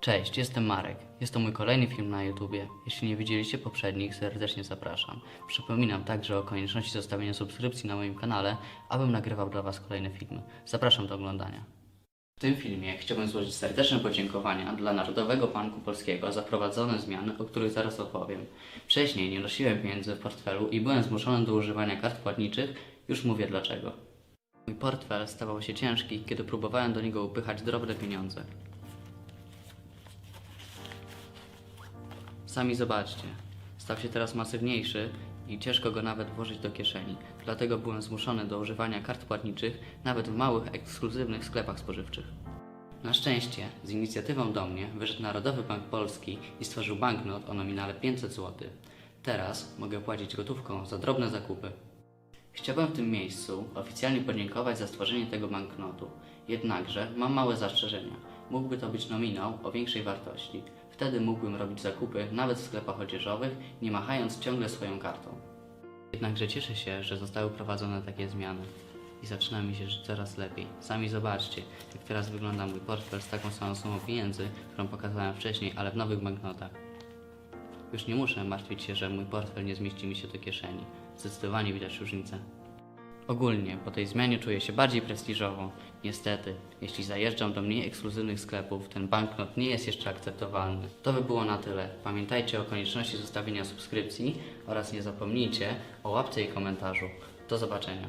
Cześć, jestem Marek. Jest to mój kolejny film na YouTubie. Jeśli nie widzieliście poprzednich, serdecznie zapraszam. Przypominam także o konieczności zostawienia subskrypcji na moim kanale, abym nagrywał dla Was kolejne filmy. Zapraszam do oglądania. W tym filmie chciałbym złożyć serdeczne podziękowania dla Narodowego Banku Polskiego za wprowadzone zmiany, o których zaraz opowiem. Wcześniej nie nosiłem pieniędzy w portfelu i byłem zmuszony do używania kart płatniczych, już mówię dlaczego. Mój portfel stawał się ciężki, kiedy próbowałem do niego upychać drobne pieniądze. Sami zobaczcie. Stał się teraz masywniejszy i ciężko go nawet włożyć do kieszeni. Dlatego byłem zmuszony do używania kart płatniczych nawet w małych, ekskluzywnych sklepach spożywczych. Na szczęście, z inicjatywą do mnie wyszedł Narodowy Bank Polski i stworzył banknot o nominale 500 zł. Teraz mogę płacić gotówką za drobne zakupy. Chciałbym w tym miejscu oficjalnie podziękować za stworzenie tego banknotu. Jednakże mam małe zastrzeżenia. Mógłby to być nominał o większej wartości. Wtedy mógłbym robić zakupy nawet w sklepach odzieżowych, nie machając ciągle swoją kartą. Jednakże cieszę się, że zostały wprowadzone takie zmiany. I zaczyna mi się żyć coraz lepiej. Sami zobaczcie, jak teraz wygląda mój portfel z taką samą sumą pieniędzy, którą pokazałem wcześniej, ale w nowych banknotach. Już nie muszę martwić się, że mój portfel nie zmieści mi się do kieszeni. Zdecydowanie widać różnicę. Ogólnie po tej zmianie czuję się bardziej prestiżowo. Niestety, jeśli zajeżdżam do mniej ekskluzywnych sklepów, ten banknot nie jest jeszcze akceptowalny. To by było na tyle. Pamiętajcie o konieczności zostawienia subskrypcji oraz nie zapomnijcie o łapce i komentarzu. Do zobaczenia.